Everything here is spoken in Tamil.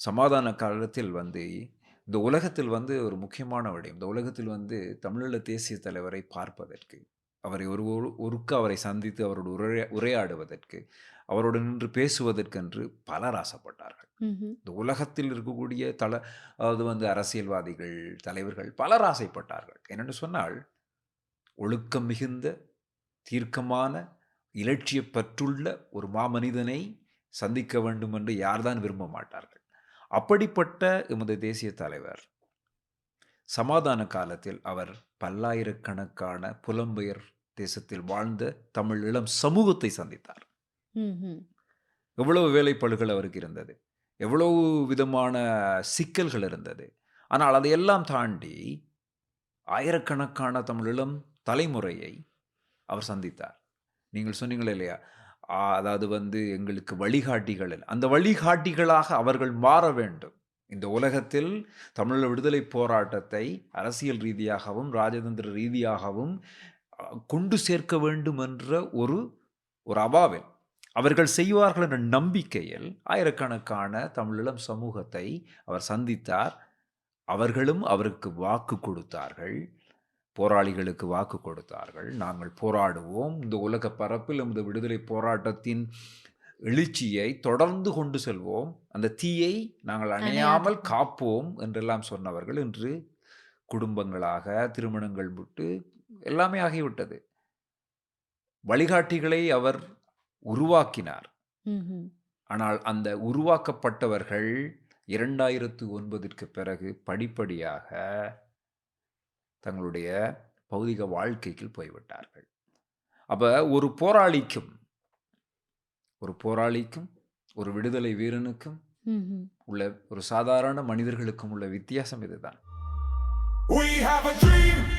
சமாதான காலத்தில் வந்து இந்த உலகத்தில் வந்து ஒரு முக்கியமான விடயம். இந்த உலகத்தில் வந்து தமிழீழ தேசிய தலைவரை பார்ப்பதற்கு, அவரை ஒரு ஒரு ஒருக்க அவரை சந்தித்து அவரோடு உரையா உரையாடுவதற்கு, அவரோடு நின்று பேசுவதற்கென்று பலர் ஆசைப்பட்டார்கள். இந்த உலகத்தில் இருக்கக்கூடிய தல அதாவது வந்து அரசியல்வாதிகள், தலைவர்கள் பலர் ஆசைப்பட்டார்கள். ஏனென்று சொன்னால், ஒழுக்கம் மிகுந்த, தீர்க்கமான, இலட்சியப் பற்றுள்ள ஒரு மாமனிதனை சந்திக்க வேண்டும் என்று யார்தான் விரும்ப மாட்டார்கள். அப்படிப்பட்ட எமது தேசிய தலைவர், சமாதான காலத்தில் அவர் பல்லாயிரக்கணக்கான புலம்பெயர் தேசத்தில் வாழ்ந்த தமிழ் இளம் சமூகத்தை சந்தித்தார். எவ்வளவு வேலைப்பளுகள் அவருக்கு இருந்தது. எவ்வளவு விதமான சிக்கல்கள் இருந்தது. ஆனால் அதையெல்லாம் தாண்டி, ஆயிரக்கணக்கான தமிழ் இளம் தலைமுறையை அவர் சந்தித்தார். நீங்கள் சொன்னீங்களே இல்லையா? அதாவது வந்து எங்களுக்கு வழிகாட்டிகள் அந்த வழிகாட்டிகளாக அவர்கள் மாற வேண்டும். இந்த உலகத்தில் தமிழீழ விடுதலை போராட்டத்தை அரசியல் ரீதியாகவும், ராஜதந்திர ரீதியாகவும் கொண்டு சேர்க்க வேண்டும் என்ற ஒரு ஒரு அபாவில் அவர்கள் செய்வார்கள் என்ற நம்பிக்கையில் ஆயிரக்கணக்கான தமிழீழம் சமூகத்தை அவர் சந்தித்தார். அவர்களும் அவருக்கு வாக்கு கொடுத்தார்கள். போராளிகளுக்கு வாக்கு கொடுத்தார்கள். நாங்கள் போராடுவோம். இந்த உலக பரப்பில் நமது விடுதலை போராட்டத்தின் எழுச்சியை தொடர்ந்து கொண்டு செல்வோம். அந்த தீயை நாங்கள் அணையாமல். காப்போம் என்றெல்லாம் சொன்னவர்கள் இன்று குடும்பங்களாக, திருமணங்கள் விட்டு எல்லாமே ஆகிவிட்டது. வழிகாட்டிகளை அவர் உருவாக்கினார். ஆனால் அந்த உருவாக்கப்பட்டவர்கள் 2009ற்கு பிறகு படிப்படியாக தங்களுடைய பௌதிக வாழ்க்கைக்கு போய்விட்டார்கள். அப்ப ஒரு போராளிக்கும் ஒரு போராளிக்கும், ஒரு விடுதலை வீரனுக்கும். உள்ள ஒரு சாதாரண மனிதர்களுக்கும் உள்ள வித்தியாசம் இதுதான். We have a dream.